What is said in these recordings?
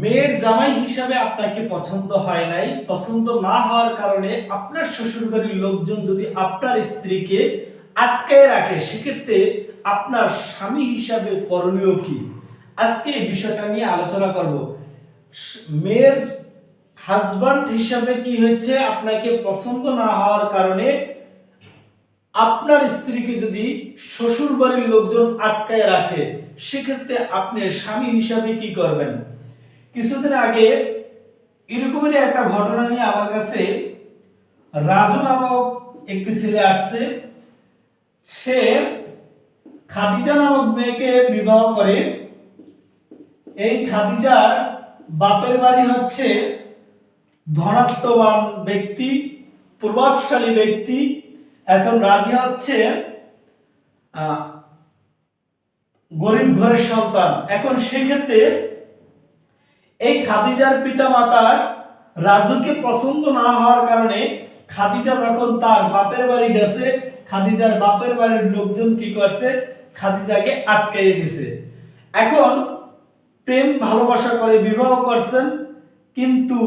মেয়ের জামাই হিসাবে আপনাকে পছন্দ হয় নাই, পছন্দ না হওয়ার কারণে আপনার শ্বশুরবাড়ির লোকজন যদি আপনার স্ত্রীকে আটকায় রাখে, সেক্ষেত্রে আপনার স্বামী হিসাবে করণীয় কি? আজকে এই বিষয়টা নিয়ে আলোচনা করব। মেয়ের হাজবান্ড হিসাবে কি হয়েছে? আপনাকে পছন্দ না হওয়ার কারণে আপনার স্ত্রীকে যদি শ্বশুর বাড়ির লোকজন আটকায় রাখে, সেক্ষেত্রে আপনি স্বামী হিসাবে কি করবেন? কিছুদিন আগে এরকমেরই একটা ঘটনা নিয়ে আমার কাছে রাজু নামক একটি ছেলে আসছে। সে খাদিজা নামক মেয়েকে বিবাহ করে। এই খাদিজার বাপের বাড়ি হচ্ছে ধনাত্মবান ব্যক্তি, প্রভাবশালী ব্যক্তি। এখন রাজি হচ্ছে গরিব ঘরের সন্তান। এখন সেক্ষেত্রে এই খাদিজার পিতা মাতার রাজুকে পছন্দ না হওয়ার কারণে খাদিজা যখন তার বাপের বাড়ি গেছে, খাদিজার বাপের বাড়ির লোকজন কি করছে? খাদিজাকে আটকাইয়ে দিছে। এখন প্রেম ভালোবাসা করে বিবাহ করছেন, কিন্তু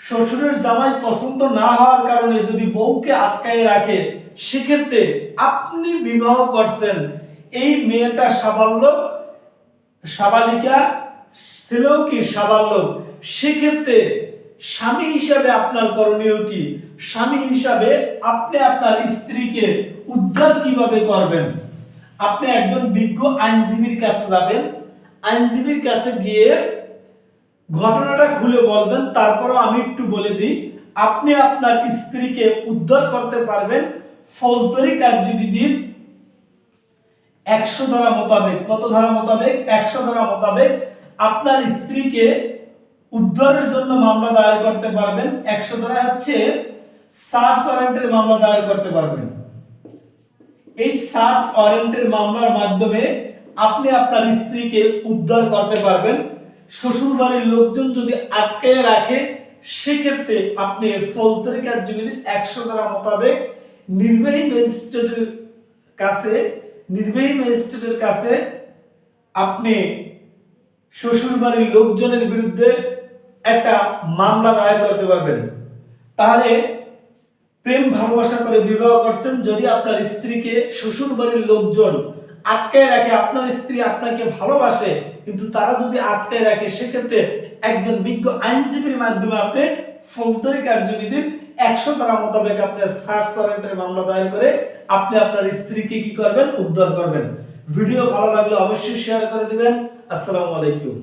শ্বশুরের জামাই পছন্দ না হওয়ার কারণে যদি বউকে আটকায় রাখে, সেক্ষেত্রে আপনি বিবাহ করছেন। এই মেয়েটা সাবাল্য, সাবালিকা ছেলেও কি সাবাল্য সেক্ষেত্রে স্বামী হিসাবে আপনার করণীয় কি? স্বামী হিসাবে আপনি আপনার স্ত্রীকে উদ্ধার কীভাবে করবেন? আপনি একজন বিজ্ঞ আইনজীবীর কাছে যাবেন, আইনজীবীর কাছে গিয়ে ঘটনাটা খুলে বলবেন, তারপরও আমি একটু বলে দিই, আপনি আপনার স্ত্রীকে উদ্ধার করতে পারবেন ফৌজদারি কার্যবিধির একশো ধারা মোতাবেক। কত ধারা মোতাবেক? একশো ধারা মোতাবেক আপনার স্ত্রীকে উদ্ধারের জন্য মামলা দায়ের করতে পারবেন। একশো ধারা হচ্ছে সার্চ ওয়ারেন্টের মামলা দায়ের করতে পারবেন। এই সার্চ ওয়ারেন্টের মামলার মাধ্যমে আপনি আপনার স্ত্রীকে উদ্ধার করতে পারবেন। শ্বশুর বাড়ির লোকজন যদি আটকে রাখে, সেক্ষেত্রে আপনি ফৌজদারি কার্যবিধির একশো ধারা মোতাবেক নির্বাহী ম্যাজিস্ট্রেটের কাছে নির্বাহী ম্যাজিস্ট্রেটের কাছে আপনি শ্বশুর বাড়ির লোকজনের বিরুদ্ধে একটা মামলা দায়ের করতে পারবেন। তাহলে প্রেম ভালোবাসা করে বিবাহ করছেন যদি আপনার স্ত্রীকে শ্বশুর বাড়ির লোকজন আটকায় রাখে, আপনার স্ত্রী আপনাকে ভালোবাসে, কিন্তু তারা যদি আটকায় রাখে, সেক্ষেত্রে একজন বিজ্ঞ আইনজীবীর মাধ্যমে আপনি ফৌজদারি কার্যবিধির একশো ধারা মোতাবেক আপনি সার্চ ওয়ারেন্টের মামলা দায়ের করে আপনি আপনার স্ত্রীকে কি করবেন? উদ্ধার করবেন। ভিডিও ভালো লাগলে অবশ্যই শেয়ার করে দিবেন। আসসালামু আলাইকুম।